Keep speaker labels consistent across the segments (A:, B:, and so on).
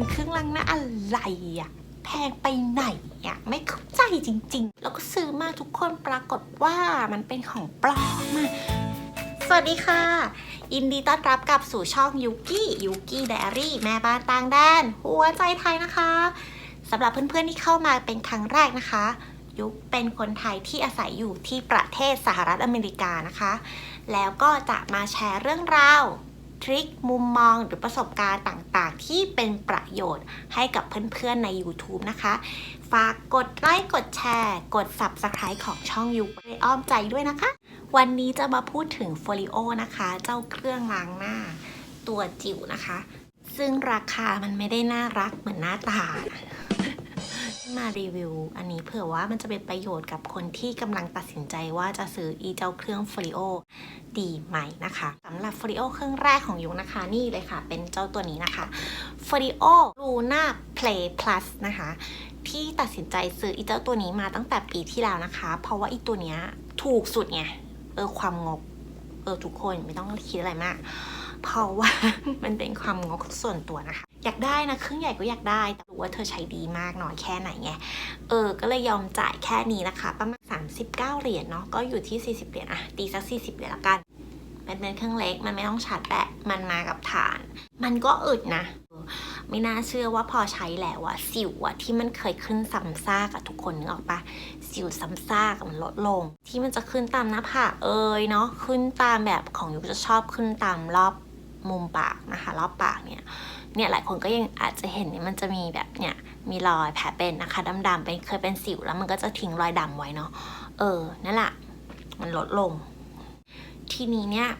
A: นครึ่งลังหน้าอะไรอะแพงไปไหนอะไม่เข้าใจจริง ๆ แล้วก็ซื้อมาทุกคนปรากฏว่ามันเป็นของปลอมอะสวัสดีค่ะ ยินดีต้อนรับกลับสู่ช่องยูกี้ยูกี้ไดอารี่แม่บ้านต่างแดน หัวใจไทยนะคะสำหรับเพื่อนๆที่เข้ามาเป็นครั้งแรกนะคะยุคเป็นคนไทยที่อาศัยอยู่ที่ประเทศสหรัฐอเมริกานะคะ แล้วก็จะมาแชร์เรื่องราว ทริคมุมมองหรือประสบการณ์ต่างๆ ที่เป็นประโยชน์ให้กับเพื่อนๆใน YouTube นะคะ ฝากกดไลค์กดแชร์ กด Subscribe ของช่องยูในอ้อมใจด้วยนะคะ วันนี้จะมาพูดถึง f o l i o นะคะ เจ้าเครื่องล้างหน้า ตัวจิ๋วนะคะ ซึ่งราคามันไม่ได้น่ารักเหมือนหน้าตา มารีวิว อันนี้เผื่อว่ามันจะเป็นประโยชน์กับคนที่กำลังตัดสินใจว่าจะซื้ออีเจ้าเครื่อง f o l i o ดีไหมนะคะสำหรับ f o l i o เครื่องแรกของยุนะคะนี่เลยค่ะ เป็นเจ้าตัวนี้นะคะ f o l i o Luna Play Plus นะคะที่ตัดสินใจซื้ออีเจ้าตัวนี้มาตั้งแต่ปีที่แล้วนะคะ เพราะว่าอีตัวเนี้ยถูกสุดไงเออความงกเออทุกคนไม่ต้องคิดอะไรมาก เพราะว่ามันเป็นความงกส่วนตัวนะคะ อยากได้นะเครื่องใหญ่ก็อยากได้ แต่รู้ว่าเธอใช้ดีมากน้อยแค่ไหนไง เออ ก็เลยยอมจ่ายแค่นี้นะคะ ประมาณ 39 เหรียญเนาะ ก็อยู่ที่ 40 เหรียญอะตีสัก 40 เหรียญละกัน มันเป็นเครื่องเล็ก มันไม่ต้องชาร์จแบต มันมากับฐาน มันก็อึดนะ ไม่น่าเชื่อว่าพอใช้แล้วอะสิวอะที่มันเคยขึ้นซ้ำซากอะทุกคนนึกออกปะสิวซ้ำซากมันลดลง ที่มันจะขึ้นตามหน้าผากเอยเนาะ ขึ้นตามแบบของยุคจะชอบขึ้นตามรอบมุมปากนะคะ รอบปากเนี่ย เนี่ยหลายคนก็ยังอาจจะเห็นเนี่ยมันจะมีแบบเนี่ยมีรอยแผลเป็นนะคะดำๆเป็นเคยเป็นสิวแล้วมันก็จะทิ้งรอยดำไว้เนาะเออนั่นแหละมันลดลง ทีนี้เนี่ย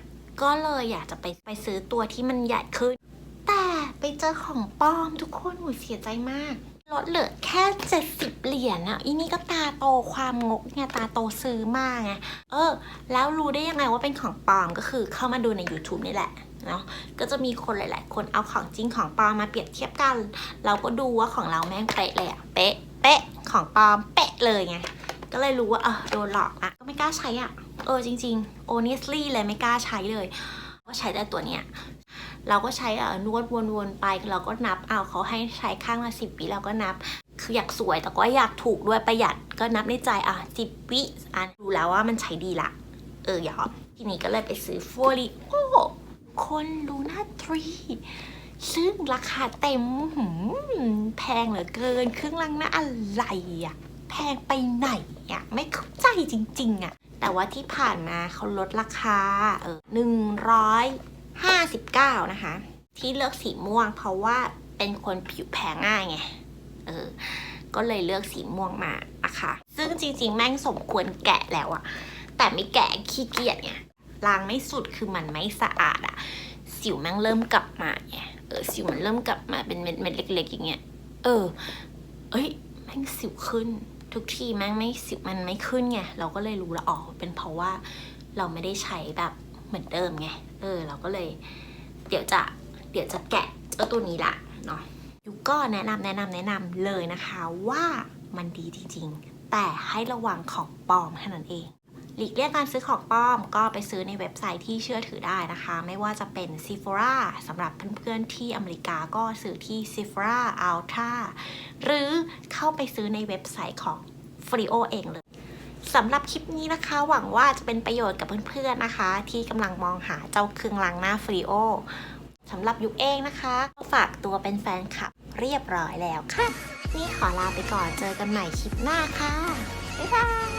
A: ก็เลยอยากจะไปไปซื้อตัวที่มันใหญ่ขึ้น แต่ไปเจอของปลอมทุกคนหูเสียใจมาก ลดเหลือแค่ 70 เหรียญอะอีนี่ก็ตาโตความงกเนี่ยตาโตซื้อมากไงเออ แล้วรู้ได้ยังไงว่าเป็นของปลอมก็คือเข้ามาดูใน YouTube นี่แหละเนาะก็จะมีคนหลาย ๆ คนเอาของจริงของปลอมมาเปรียบเทียบกัน เราก็ดูว่าของเราแม่งเป๊ะเลยอะเป๊ะเป๊ะของปลอมเป๊ะเลยไงก็เลยรู้ว่าเออโดนหลอกอะก็ไม่กล้าใช้อะเออจริงๆ honestly เลยไม่กล้าใช้เลย ก็ใช้แต่ตัวเนี้ย เราก็ใช้เอ่อนวดวนๆไปเราก็นับเอาเขาให้ใช้ข้างละสิบวิเราก็นับ คืออยากสวยแต่ก็อยากถูกด้วยประหยัดก็นับในใจอะสิบวิอะดูแล้วว่ามันใช้ดีละ เออยอมทีนี้ก็เลยไปซื้อโฟลิโอคนลูน่าทรีซึ่งราคาเต็มหืมแพงเหลือเกินเครื่องลังหน้าอะไรอะแพงไปไหนอะไม่เข้าใจจริง ๆ อะ แต่ว่าที่ผ่านมาเขาลดราคาเออหนึ่งร้อย 59 นะคะ ที่เลือกสีม่วงเพราะว่าเป็นคนผิวแพ้ง่ายไง เออ ก็เลยเลือกสีม่วงมาอะค่ะ ซึ่งจริงๆ แม่งสมควรแกะแล้วอะแต่ไม่แกะขี้เกียจไงล้างไม่สุดคือมันไม่สะอาดอะสิวแม่งเริ่มกลับมาไงเออ สิวมันเริ่มกลับมาเป็นเม็ดเม็ดเล็ก ๆ อย่างเงี้ย เออ เอ้ย แม่งสิวขึ้น ทุกทีแม่งไม่สิวมันไม่ขึ้นไง เราก็เลยรู้ละอ๋อเป็นเพราะว่าเราไม่ได้ใช้แบบเหมือนเดิมไง เออเราก็เลย เดี๋ยวจะเดี๋ยวจะแกะเจ้าตัวนี้ละเนาะยูก็แนะนำแนะนำแนะนำเลยนะคะว่ามันดีจริงๆ แต่ให้ระวังของปลอมแค่นั้นเอง หลีกเลี่ยงการซื้อของปลอมก็ไปซื้อในเว็บไซต์ที่เชื่อถือได้นะคะ ไม่ว่าจะเป็น Sephora สำหรับเพื่อนๆที่อเมริกาก็ซื้อที่ Sephora Ulta หรือเข้าไปซื้อในเว็บไซต์ของ f r e o เองเลย สำหรับคลิปนี้นะคะ หวังว่าจะเป็นประโยชน์กับเพื่อนๆนะคะ ที่กำลังมองหาเจ้าเครื่องล้างหน้าฟรีโอสำหรับยุคเองนะคะฝากตัวเป็นแฟนคลับเรียบร้อยแล้วค่ะ นี่ขอลาไปก่อนเจอกันใหม่คลิปหน้าค่ะบ๊ายบาย